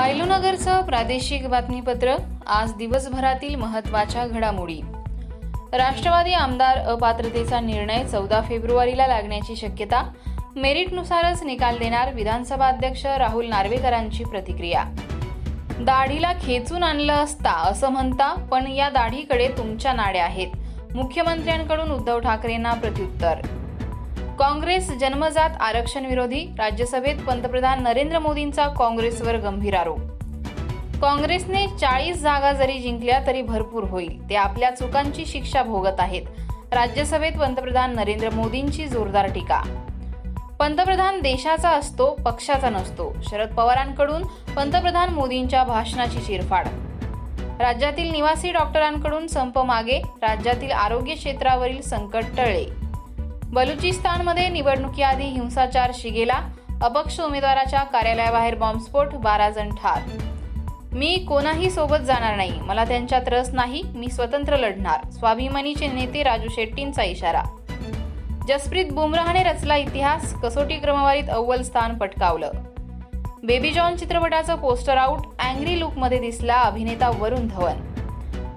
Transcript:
ऐलोनगरचं प्रादेशिक बातमीपत्र आज दिवसभरातील महत्त्वाच्या घडामोडी. राष्ट्रवादी आमदार अपात्रतेचा निर्णय चौदा फेब्रुवारीला लागण्याची शक्यता मेरिटनुसारच निकाल देणार विधानसभा अध्यक्ष राहुल नार्वेकरांची प्रतिक्रिया. दाढीला खेचून आणलं असता असं म्हणता पण या दाढीकडे तुमच्या नाड्या आहेत मुख्यमंत्र्यांकडून उद्धव ठाकरेंना प्रत्युत्तर. काँग्रेस जन्मजात आरक्षण विरोधी राज्यसभेत पंतप्रधान नरेंद्र मोदींचा काँग्रेसवर गंभीर आरोप. काँग्रेसने चाळीस जागा जरी जिंकल्या तरी भरपूर होईल ते आपल्या चुकांची शिक्षा भोगत आहेत राज्यसभेत पंतप्रधान नरेंद्र मोदींची जोरदार टीका. पंतप्रधान देशाचा असतो पक्षाचा नसतो शरद पवारांकडून पंतप्रधान मोदींच्या भाषणाची चिरफाड राज्यातील निवासी डॉक्टरांकडून संप मागे राज्यातील आरोग्य क्षेत्रावरील संकट टळले. बलुचिस्तानमध्ये निवडणुकीआधी हिंसाचार शिगेला अपक्ष उमेदवाराच्या कार्यालयाबाहेर बॉम्बस्फोट बारा जण ठार. मी कोणाही सोबत जाणार नाही. मला त्यांच्यात रस नाही. मी स्वतंत्र लढणार. स्वाभिमानीचे नेते राजू शेट्टींचा इशारा. जसप्रीत बुमराहने रचला इतिहास कसोटी क्रमवारीत अव्वल स्थान पटकावलं. बेबी जॉन चित्रपटाचं पोस्टर आउट अँग्री लुकमध्ये दिसला अभिनेता वरुण धवन.